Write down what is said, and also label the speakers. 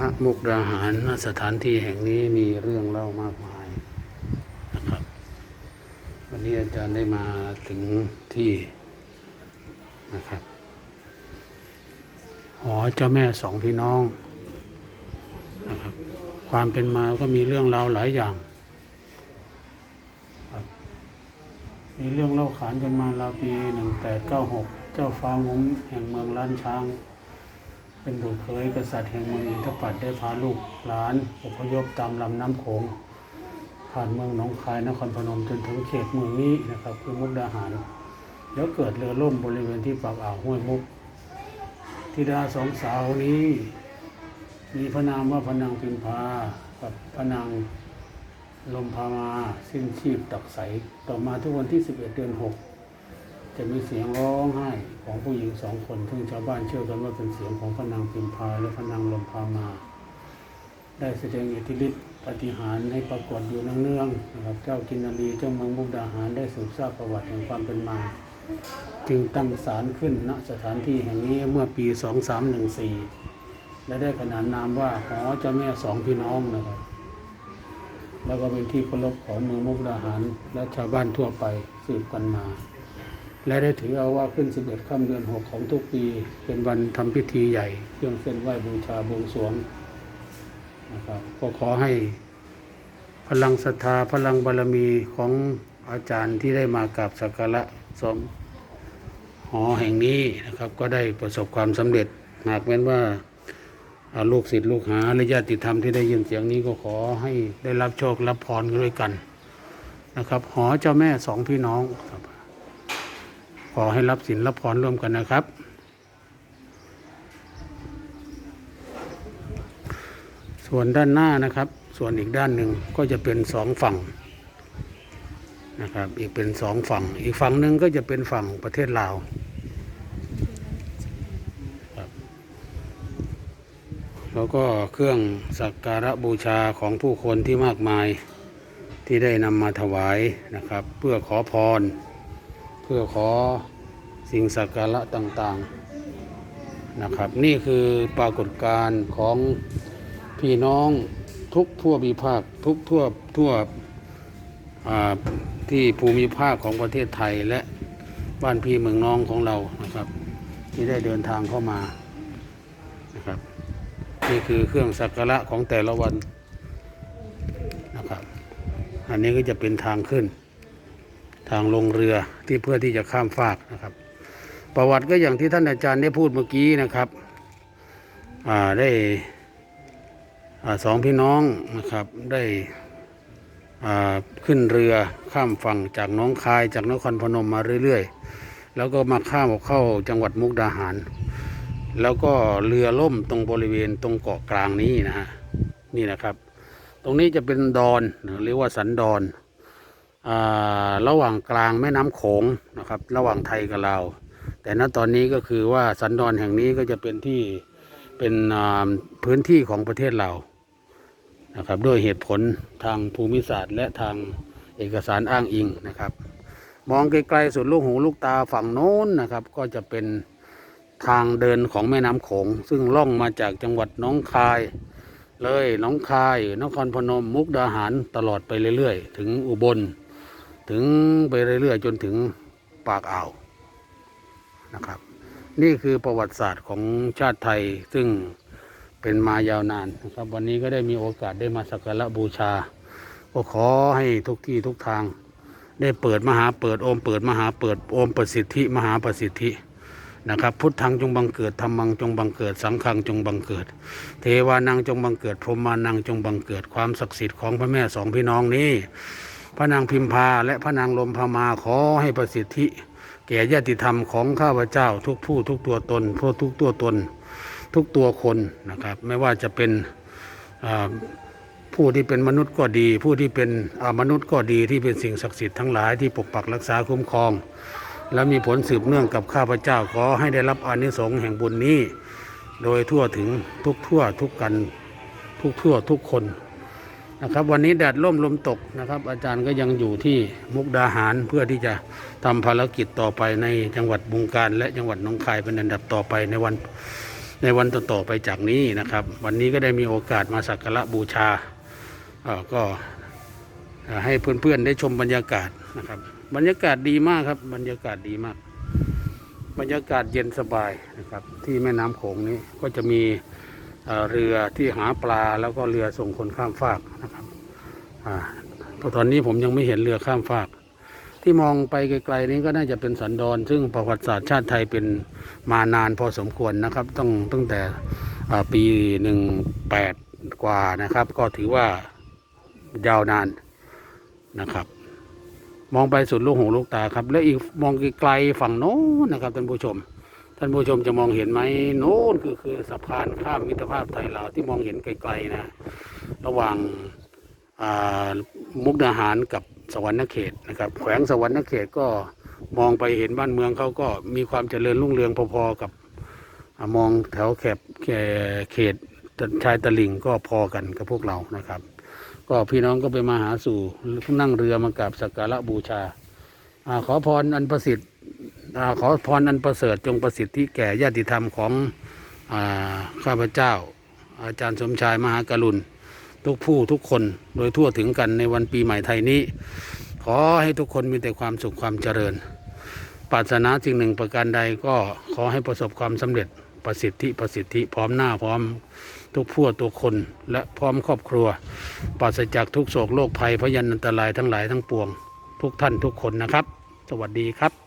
Speaker 1: ณมุกดาหารณสถานที่แห่งนี้มีเรื่องเล่ามากมายนะครับ วันนี้อาจารย์ได้มาถึงที่นะครับหอเจ้าแม่สองพี่น้องนะครับ ความเป็นมาก็มีเรื่องราวหลายอย่างมีเรื่องเล่าขานกันมาราวปีหนึ่งแปดเก้าหกเจ้าฟ้างุ้มแห่งเมืองล้านช้าง เป็นบุตรเคยกษัตริย์แห่งเมืองอินทปัตได้พาลูกหลานอพยพตามลำน้ำโขงผ่านเมืองหนองคายนครพนมจนถึงเขตเมืองนี้นะครับคือมุกดาหาร แล้วเกิดเรือล่มบริเวณที่ปากอ่าวห้วยมุกธิดาสองสาวนี้ มีพระนามว่าพระนางพิมพากับพระนางลมพามาสิ้นชีพตักใสต่อมาทุกวันที่ 11 เดือน 6 จะมีเสียงร้องไห้ของผู้หญิงสองคนซึ่งชาวบ้านเชื่อกันว่าเป็นเสียงของพระนางพิมพาและพระนางลมพามา ได้แสดงอิทธิฤทธิปฏิหารให้ปรากฏอยู่เนืองๆนะครับ เจ้ากินนารีเจ้าเมืองมุกดาหารได้สืบทราบประวัติแห่งความเป็นมา จึงตั้งศาลขึ้นณสถานที่แห่งนี้เมื่อปี 2314 และได้ขนานนามว่าหอเจ้าแม่สองพี่น้องนะครับ แล้วก็เป็นที่เคารพของเมืองมุกดาหารและชาวบ้านทั่วไปสืบกันมา และได้ถือเอาว่าขึ้น 11ค่ำเดือน6ของทุกปี เป็นวันทำพิธีใหญ่ เครื่องเส้นไหว้บูชาบวงสรวงนะครับก็ขอให้พลังศรัทธาพลังบารมีของอาจารย์ที่ได้มากราบสักการะสมหอแห่งนี้นะครับ ก็ได้ประสบความสำเร็จ หากแม้นว่าอ่าลูกศิษย์ลูกหาและญาติธรรมที่ได้ยินเสียงนี้ก็ขอให้ได้รับโชครับพรด้วยกันนะครับ หอเจ้าแม่สองพี่น้องครับ ขอให้รับสินรับพรร่วมกันนะครับ ส่วนด้านหน้านะครับ ส่วนอีกด้านหนึ่งก็จะเป็นสองฝั่งนะครับ อีกเป็นสองฝั่ง อีกฝั่งหนึ่งก็จะเป็นฝั่งประเทศลาวแล้วก็เครื่องสักการะบูชาของผู้คนที่มากมายที่ได้นำมาถวายนะครับ เพื่อขอพร เพื่อขอสิ่งสักการะต่างๆนะครับ นี่คือปรากฏการณ์ของพี่น้องทุกทั่วมีภาคทุกทั่วทั่วที่ภูมิภาคของประเทศไทยและบ้านพี่เมืองน้องของเรานะครับ ที่ได้เดินทางเข้ามานะครับ นี่คือเครื่องสักการะของแต่ละวันนะครับ อันนี้ก็จะเป็นทางขึ้น ทางลงเรือที่เพื่อที่จะข้ามฟากนะครับ ประวัติก็อย่างที่ท่านอาจารย์ได้พูดเมื่อกี้นะครับได้สองพี่น้องนะครับได้ขึ้นเรือข้ามฝั่งจากน้องคายจากนครพนมมาเรื่อยๆ แล้วก็มาข้ามออกเข้าจังหวัดมุกดาหาร แล้วก็เรือล่มตรงบริเวณตรงเกาะกลางนี้นะฮะนี่นะครับ ตรงนี้จะเป็นดอนหรือว่าสันดอน ระหว่างกลางแม่น้ำโขงนะครับ ระหว่างไทยกับลาวแต่ณตอนนี้ก็คือว่าสันดอนแห่งนี้ก็จะเป็นที่เป็นพื้นที่ของประเทศลาวนะครับด้วยเหตุผลทางภูมิศาสตร์และทางเอกสารอ้างอิงนะครับ มองไกลๆสุดลูกหูลูกตาฝั่งโน้นนะครับ ก็จะเป็นทางเดินของแม่น้ำโขง ซึ่งล่องมาจากจังหวัดน้องคาย เลยน้องคายนครพนมมุกดาหารตลอดไปเรื่อยๆ ถึงอุบล ถึงไปเรื่อยๆจนถึงปากอ่าวนะครับ นี่คือประวัติศาสตร์ของชาติไทยซึ่งเป็นมายาวนานนะครับวันนี้ก็ได้มีโอกาสได้มาสักการะบูชา ก็ขอให้ทุกที่ทุกทาง ได้เปิดมหาเปิดโอมเปิดมหาเปิดโอมประสิทธิมหาประสิทธินะครับพุทธังจงบังเกิดธรรมังจงบังเกิดสังฆังจงบังเกิด เทวานังจงบังเกิดพรหมานังจงบังเกิดความศักดิ์สิทธิ์ของพระแม่สองพี่น้องนี้ พระนางพิมพาและพระนางลมพมาขอให้ประสิทธิ แก่ญาติธรรมของข้าพเจ้าทุกผู้ทุกตัวตนผู้ทุกตัวตน ทุกตัวคนนะครับ ไม่ว่าจะเป็นผู้ที่เป็นมนุษย์ก็ดี ผู้ที่เป็นมนุษย์ก็ดีที่เป็นสิ่งศักดิ์สิทธิ์ทั้งหลายที่ปกปักรักษาคุ้มครอง และมีผลสืบเนื่องกับข้าพเจ้าขอให้ได้รับอานิสงส์แห่งบุญนี้ โดยทั่วถึงทุกทั่วทุกกันทุกทั่วทุกคน นะครับวันนี้แดดร่มลมตกนะครับ อาจารย์ก็ยังอยู่ที่มุกดาหารเพื่อที่จะทำภารกิจต่อไปในจังหวัดบุงการ และจังหวัดหนองคายเป็นอันดับต่อไปในวันในวันต่อๆไปจากนี้นะครับ วันนี้ก็ได้มีโอกาสมาสักการะบูชาก็ให้เพื่อนๆได้ชมบรรยากาศนะครับ บรรยากาศดีมากครับ บรรยากาศดีมาก บรรยากาศเย็นสบายนะครับ ที่แม่น้ำโขงนี้ก็จะมี เรือที่หาปลาแล้วก็เรือส่งคนข้ามฟากนะครับอพราะตอนนี้ผมยังไม่เห็นเรือข้ามฟากที่มองไปไกลๆนี้ก็น่าจะเป็นสันดอนซึ่งประวัติศาสตร์ชาติไทยเป็นมานานพอสมควรนะครับต้องตั้งแต่ปีหนึ่งแปดกว่านะครับ ก็ถือว่ายาวนานนะครับ มองไปสุดลูกหูลูกตาครับ แล้วอีกมองไกลๆฝั่งโน้นนะครับท่านผู้ชม ท่านผู้ชมจะมองเห็นไหมโน้นคือคือสะพานข้ามมิตรภาพไทยลาวที่มองเห็นไกลๆนะ ระหว่างามุกดาหารกับสวรรณเขตนะครับ แขวงสวรรณเขตก็มองไปเห็นบ้านเมืองเขาก็มีความเจริญรุ่งเรืองพอๆกับอมองแถวแคบแคเขตชายตลิ่งก็พอกันกับพวกเรานะครับ ก็พี่น้องก็ไปมาหาสู่นั่งเรือมากราบสักการะบูชาอขอพรอันประสิทธิ์ ขอพรอันประเสริฐจงประสิทธิแก่ญาติธรรมของอข้าพเจ้า อาจารย์สมชายมหากรุณทุกผู้ทุกคนโดยทั่วถึงกันในวันปีใหม่ไทยนี้ ขอให้ทุกคนมีแต่ความสุขความเจริญปรารถนาสิ่งหนึ่งประการใดก็ขอให้ประสบความสำเร็จประสิทธิประสิทธิพร้อมหน้าพร้อมทุกผู้ทุกคนและพร้อมครอบครัวปราศจากทุกโศกโรคภัยพยันอันตรายทั้งหลายทั้งปวง ทุกท่านทุกคนนะครับ สวัสดีครับ